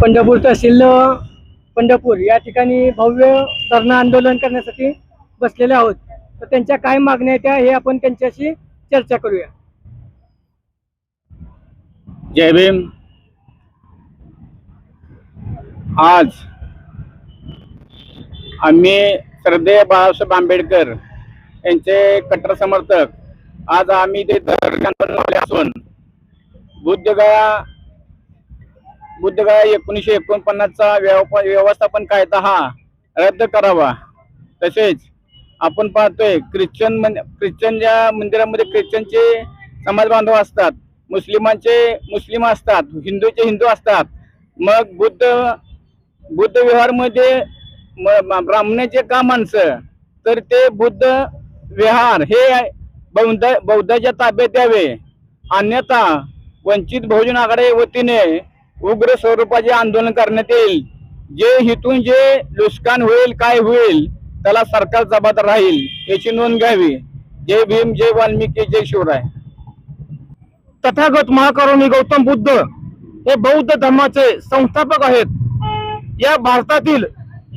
पंढरपूर तहसील पंढरपूर. या ठिकाणी भव्य धरणं आंदोलन करण्यासाठी बसलेले आहोत. तर त्यांच्या काय मागण्या आहेत त्या हे आपण त्यांच्याशी चर्चा करूया. जय भीम. आज आम्ही श्रद्धेय बाळासाहेब आंबेडकर यांचे कट्टर समर्थक. आज आम्ही ते धरण आंदोलन असून बुद्धगया बुद्धगया एकोणीसशे एकोणपन्नासचा व्यवस्थापन कायदा हा रद्द करावा. तसेच आपण पाहतोय ख्रिश्चन ख्रिश्चन ख्रिश्चनच्या मंदिरामध्ये ख्रिश्चनचे समाज बांधव असतात मुस्लिमांचे मुस्लिम असतात हिंदूचे हिंदू असतात मग बुद्ध बुद्ध विहारमध्ये म- ब्राह्मणाचे का माणसं? तर ते बुद्ध विहार हे बौद्ध बौद्धाच्या ताब्यात द्यावे. अन्यथा वंचित बहुजन आघाडी वतीने उग्र स्वरूपाचे आंदोलन करण्यात येईल. जे हिथून जे नुकसान होईल काय होईल त्याला सरकार जबाबदार राहील याची नोंद घ्यावी. जय भीम जय वाल्मिकी जय शिवराय. तथागत महाकरुणी गौतम बुद्ध हे बौद्ध धर्माचे संस्थापक आहेत. या भारतातील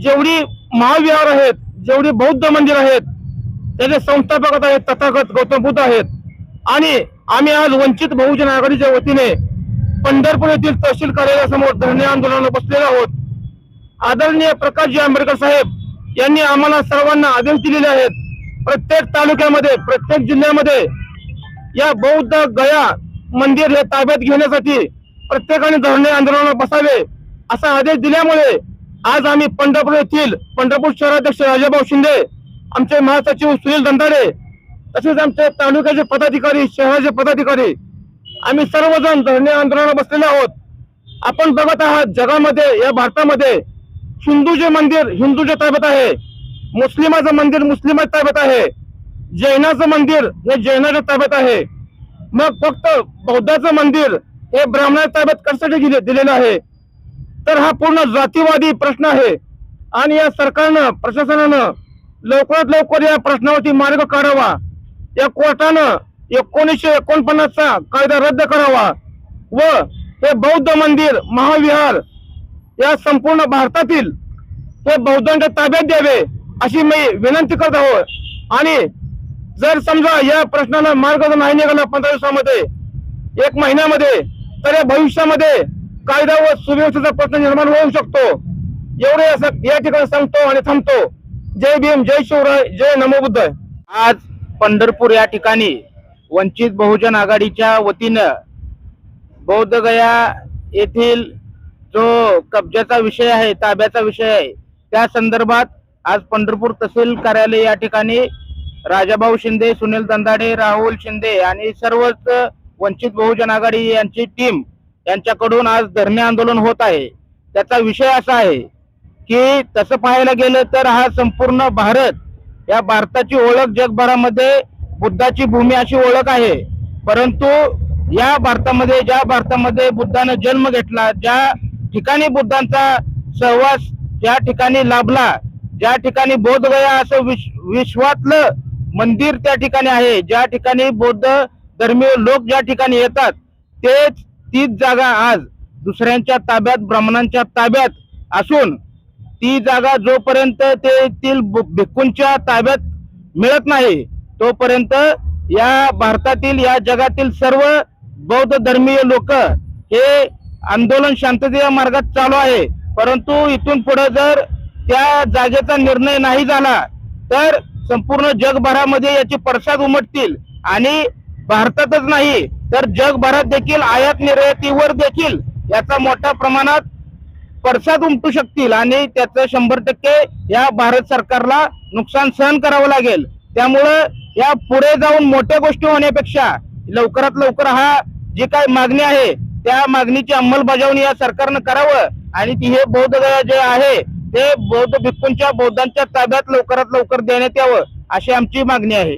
जेवढी महाविहार आहेत जेवढी बौद्ध मंदिर आहेत त्याचे संस्थापक आहेत तथागत गौतम बुद्ध आहेत. आणि आम्ही आज वंचित बहुजन आघाडीच्या वतीने पंढरपूर येथील तहसील कार्यालयासमोर धरणे आंदोलनाला बसलेलो आहोत. आदरणीय प्रकाशजी आंबेडकर साहेब यांनी आम्हाला सर्वांना आदेश दिलेले आहेत. प्रत्येक तालुक्यामध्ये प्रत्येक जिल्ह्यामध्ये या बौद्ध गया मंदिर हे ताब्यात घेण्यासाठी प्रत्येकाने धरणे आंदोलनाला बसावे असा आदेश दिल्यामुळे आज आम्ही पंढरपूर येथील पंढरपूर शहराध्यक्ष राजाभाऊ शिंदे आमचे महासचिव सुनील दंदारे तसेच आमचे तालुक्याचे पदाधिकारी शहराचे पदाधिकारी आम्ही सर्वजण धरणे आंदोलनाला बसलेले आहोत. आपण बघत आहात जगामध्ये या भारतामध्ये हिंदूचे मंदिर हिंदूच्या ताब्यात आहे. मुस्लिमाचं मंदिर मुस्लिमाच्या ताब्यात आहे. जैनाचं मंदिर हे जैनाच्या ताब्यात आहे. मग फक्त बौद्धाचं मंदिर हे ब्राह्मणाच्या ताब्यात कशासाठी दिले दिलेलं आहे? तर हा पूर्ण जातीवादी प्रश्न आहे. आणि या सरकारनं प्रशासनानं लवकरात लवकर या प्रश्नावरती मार्ग काढावा. या कोर्टानं एकोणीसशे एकोणपन्नासचा कायदा रद्द करावा व हे बौद्ध मंदिर महाविहार या संपूर्ण भारतातील हे बौद्धांच्या ताब्यात द्यावे अशी मी विनंती करत आहोत. आणि जर समजा या प्रश्नाला मार्ग नाही निघाला पंधरा दिवसामध्ये एक महिन्यामध्ये तर या भविष्यामध्ये कायदा व सुव्यवस्थेचा प्रश्न निर्माण होऊ शकतो. एवढे असं या ठिकाणी सांगतो आणि थांबतो. जय भीम जय शिवराय जय नमो बुद्ध. आज पंढरपूर या ठिकाणी वंचित बहुजन आघाडीच्या वतीनं बौद्धगया येथील जो कब्जाचा विषय आहे ताब्याचा विषय आहे त्या संदर्भात आज पंढरपूर तहसील कार्यालय या ठिकाणी राजाभाऊ शिंदे सुनील दंदाडे राहुल शिंदे आणि सर्वच वंचित बहुजन आघाडी यांची टीम यांच्याकडून आज धरणे आंदोलन होत आहे. त्याचा विषय असा आहे की तसं पाहायला गेलं तर हा संपूर्ण भारत या भारताची ओळख जगभरामध्ये बुद्धाची भूमी अशी ओळख आहे. परंतु या भारतामध्ये ज्या भारतामध्ये बुद्धानं जन्म घेतला ज्या ठिकाणी बुद्धांचा सहवास ज्या ठिकाणी लाभला ज्या ठिकाणी बोधगया असं विश्व विश्वातलं मंदिर त्या ठिकाणी आहे ज्या ठिकाणी बौद्ध धर्मीय लोक ज्या ठिकाणी येतात तेच तीच जागा आज दुसऱ्यांच्या ताब्यात ब्राह्मणांच्या ताब्यात असून ती जागा जोपर्यंत ते येथील भिक्खूंच्या ताब्यात मिळत नाही तोपर्यंत या भारतातील या जगातील सर्व बौद्ध धर्मीय लोक हे आंदोलन शांततेच्या मार्गात चालू आहे. परंतु इथून पुढे जर त्या जागेचा निर्णय नाही झाला तर संपूर्ण जगभरामध्ये याचे पडसाद उमटतील आणि भारतातच नाही तर जगभरात देखील आयात निर्यातीवर देखील याचा मोठ्या प्रमाणात पडसाद उमटू शकतील आणि त्याचं शंभर टक्के या भारत सरकारला नुकसान सहन करावं लागेल. त्यामुळं या पुढे जाऊन मोठ्या गोष्टी होण्यापेक्षा लवकरात लवकर हा जी काय मागणी आहे त्या मागणीची अंमलबजावणी या सरकारनं करावं. आणि ती हे बौद्ध जे आहे ते बौद्ध भिक्खूंच्या बौद्धांच्या ताब्यात लवकरात लवकर देण्यात यावं अशी आमची मागणी आहे.